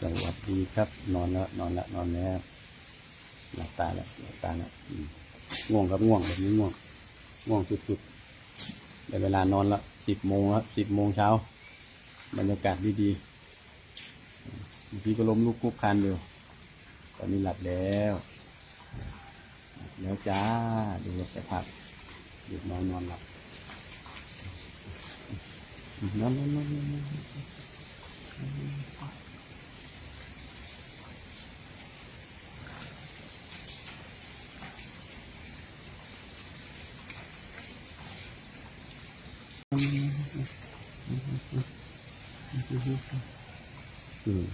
สวัสดีครับ นอนแล้วนอนแล้วนอนแล้วหลับตาแล้วหลับตาแล้วง่วงครับง่วงแบบนี้ง่วงง่วงสุดๆได้เวลานอนล้วสิบโมงแล้วสิบโมงเช้าบรรยากาศดีๆบางทีก็ล้มลุกคุกคานอยู่ตอนนี้หลับแล้วหลับแล้วจ้าดูสภาพหยุดนอนนอนหลับนอนนอนนอนนอน อืม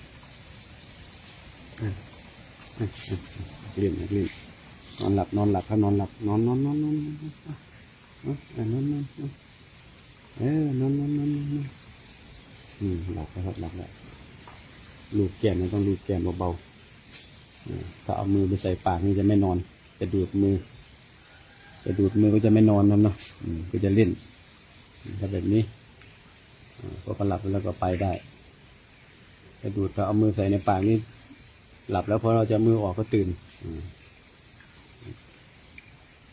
อะอะเล่นนะเล่นนอนหลับนอนหลับครับนอนหลับนอนนอนนอนนอนนอนอะอะนอนนอนนอนเออนอนนอนนอนนอนนอนอืมหลับแล้วครับหลับแล้วลูกแก้มมันต้องลูกแก้มเบาๆถ้าเอามือไปใส่ปากนี่จะไม่นอน จะดูดมือ จะดูดมือก็จะไม่นอนนั่นเนาะก็จะเล่นถ้าแบบนี้ พอเขาหลับแล้วก็ไปได้จะดูดถ้าเอามือใส่ในปากนี่หลับแล้วพอเราจะมือออกก็ตื่น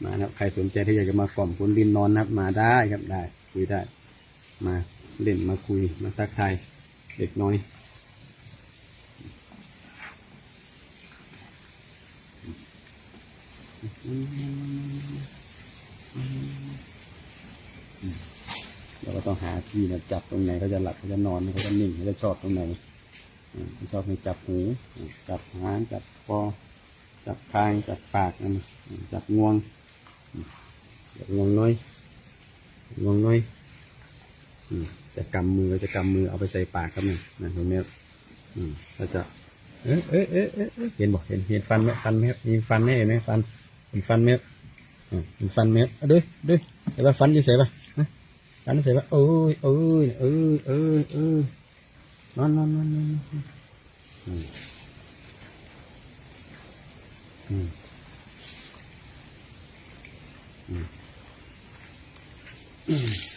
มานะครับ ใครสนใจที่อยากจะมากล่อมคุณดินนอนนะครับ มาได้ครับได้ คุยได้ มาเล่นมาคุยมาทักทายเด็กน้อย เราก็ต้องหาที่นะจับตรงไหนเขาจะหลับเขาจะนอนเขาจะนิ่งเขาจะชอบตรงไหนเขาชอบให้จับหู จับหางจับคอจับคางจับปากนจับงวงจับงวงน้อยงวงน้อยจะกำมือจะกำมือเอาไปใส่ปากครับเนี่ยนะตรงนี้เราจะเอ๊ะเอ๊ะเอ๊ะเอ๊ะเห็นบอกเห็นเห็นฟันไหมฟันไหมมีฟันไหมเห็นไหมฟันเห็นฟันไหมมเห็นฟันไหมด้วยด้วยเห็นว่าฟันอยู่ใส่ปะ ฮะอันนี้เสร็จแล้วเอ้ยเอ้ยเอ้ยเอ้ยเอ้ยนอนนอนนอนนอนนอนอืมอืมอืมอืม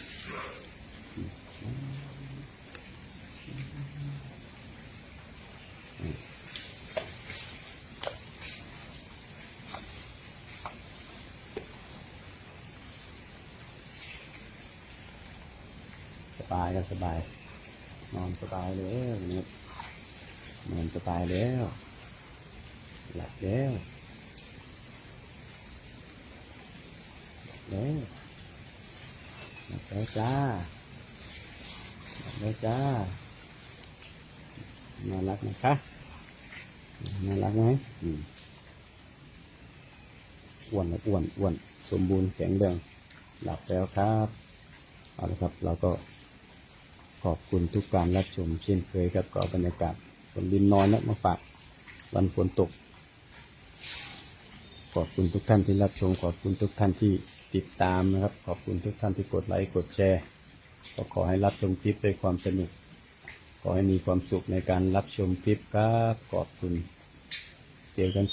ส บายก็สบาย นอนสบายแล้ววันนี้นอนสบายแล้ว หลับแล้วแล้วหลับแล้วจ้าหลับแล้วจ้าน่ารักนะคะน่ารักไหมอ้วนอ้วนอ้วน สมบูรณ์แข็งแรงหลับแล้วครับ เอาละครับ เราก็ ขอบคุณทุกการรับชมเช่นเคยครับก็เอบรรยากาศฝนดินน้อนนะมาฝากวันฝนตก ขอบคุณทุกท่านที่รับชม ขอบคุณทุกท่านที่ติดตามนะครับ ขอบคุณทุกท่านที่กดไลค์กดแชร์ ก็ขอให้รับชมคลิปด้วยความสนุก ขอให้มีความสุขในการรับชมคลิปครับ ขอบคุณเจอกัน